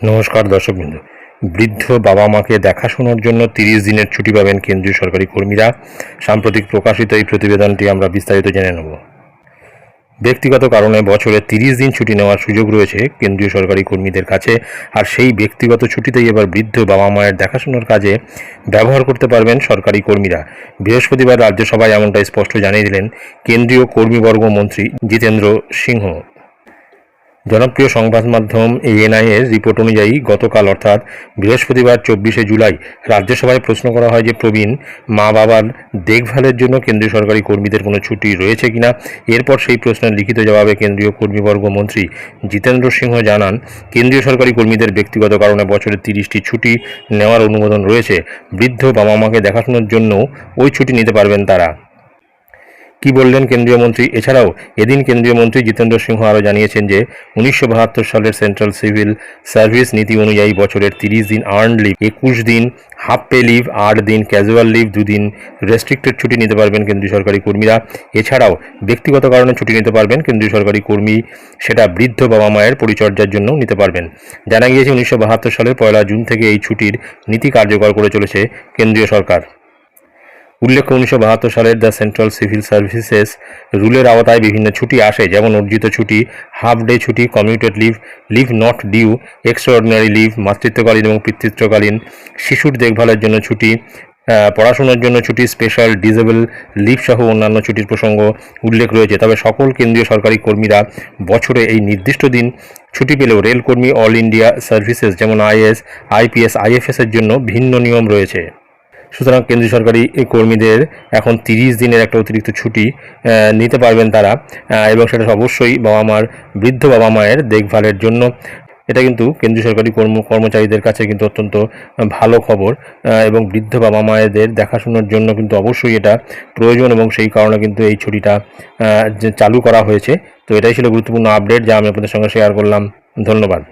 নমস্কার দর্শকবৃন্দ বৃদ্ধ বাবা মাকে দেখাশোনার জন্য তিরিশ দিনের ছুটি পাবেন কেন্দ্রীয় সরকারি কর্মীরা। সাম্প্রতিক প্রকাশিত এই প্রতিবেদনটি আমরা বিস্তারিত জেনে নেব। ব্যক্তিগত কারণে বছরে তিরিশ দিন ছুটি নেওয়ার সুযোগ রয়েছে কেন্দ্রীয় সরকারি কর্মীদের কাছে। আর সেই ব্যক্তিগত ছুটিতেই এবার বৃদ্ধ বাবা মায়ের দেখাশোনার কাজে ব্যবহার করতে পারবেন সরকারি কর্মীরা। বৃহস্পতিবার রাজ্যসভায় এমনটাই স্পষ্ট জানিয়ে দিলেন কেন্দ্রীয় কর্মীবর্গ মন্ত্রী জিতেন্দ্র সিংহ। জনপ্রিয় সংবাদ মাধ্যম এএনআইয়ের রিপোর্ট অনুযায়ী গতকাল অর্থাৎ বৃহস্পতিবার চব্বিশে জুলাই রাজ্যসভায় প্রশ্ন করা হয় যে প্রবীণ মা বাবার দেখভালের জন্য কেন্দ্রীয় সরকারি কর্মীদের কোনো ছুটি রয়েছে কিনা? এরপর সেই প্রশ্নের লিখিত জবাবে কেন্দ্রীয় কর্মীবর্গ মন্ত্রী জিতেন্দ্র সিংহ জানান, কেন্দ্রীয় সরকারি কর্মীদের ব্যক্তিগত কারণে বছরে তিরিশটি ছুটি নেওয়ার অনুমোদন রয়েছে। বৃদ্ধ বাবা মাকে দেখাশোনার জন্য ওই ছুটি নিতে পারবেন তারা। কি বললেন কেন্দ্রীয় মন্ত্রী? এছাড়াও এদিন কেন্দ্রীয় মন্ত্রী জিতেন্দ্র সিংহ আরও জানিয়েছেন যে উনিশশো বাহাত্তর সালের সেন্ট্রাল সিভিল সার্ভিস নীতি অনুযায়ী বছরের তিরিশ দিন আর্ন লিভ, একুশ দিন হাফ পে লিভ, আট দিন ক্যাজুয়াল লিভ দুদিন রেস্ট্রিক্টেড ছুটি নিতে পারবেন কেন্দ্রীয় সরকারি কর্মীরা। এছাড়াও ব্যক্তিগত কারণে ছুটি নিতে পারবেন কেন্দ্রীয় সরকারি কর্মী, সেটা বৃদ্ধ বাবা মায়ের পরিচর্যার জন্য নিতে পারবেন। জানা গিয়েছে উনিশশো বাহাত্তর সালের পয়লা জুন থেকে এই ছুটির নীতি কার্যকর করে চলেছে কেন্দ্রীয় সরকার। উল্লেখ্য উনিশশো বাহাত্তর সালের দ্য সেন্ট্রাল সিভিল সার্ভিসেস রুলের আওতায় বিভিন্ন ছুটি আসে, যেমন অর্জিত ছুটি, হাফ ডে ছুটি, commuted leave leave not due, extraordinary leave, মাতৃত্বকালীন এবং পিতৃত্বকালীন, শিশুর দেখভালের জন্য ছুটি পড়াশোনার জন্য ছুটি, স্পেশাল ডিজেবল লিভ সহ অন্যান্য ছুটির প্রসঙ্গ উল্লেখ রয়েছে। তবে সকল কেন্দ্রীয় সরকারি কর্মীরা বছরে এই নির্দিষ্ট দিন ছুটি পেলেও রেলকর্মী অল ইন্ডিয়া সার্ভিসেস, যেমন আইএস আইপিএস, আইএফএস এর জন্য ভিন্ন নিয়ম রয়েছে। সুতরাং কেন্দ্রীয় সরকারি কর্মীদের এখন তিরিশ দিনের একটা অতিরিক্ত ছুটি নিতে পারবেন তারা এবং সেটা অবশ্যই বাবা মার বৃদ্ধ বাবা মায়ের দেখভালের জন্য। এটা কিন্তু কেন্দ্রীয় সরকারি কর্ম, কর্মচারীদের কাছে কিন্তু অত্যন্ত ভালো খবর এবং বৃদ্ধ বাবা মায়েদের দেখাশোনার জন্য কিন্তু অবশ্যই এটা প্রয়োজন এবং সেই কারণে কিন্তু এই ছুটিটা চালু করা হয়েছে। তো এটাই ছিল গুরুত্বপূর্ণ আপডেট যা আমি আপনাদের সঙ্গে শেয়ার করলাম। ধন্যবাদ।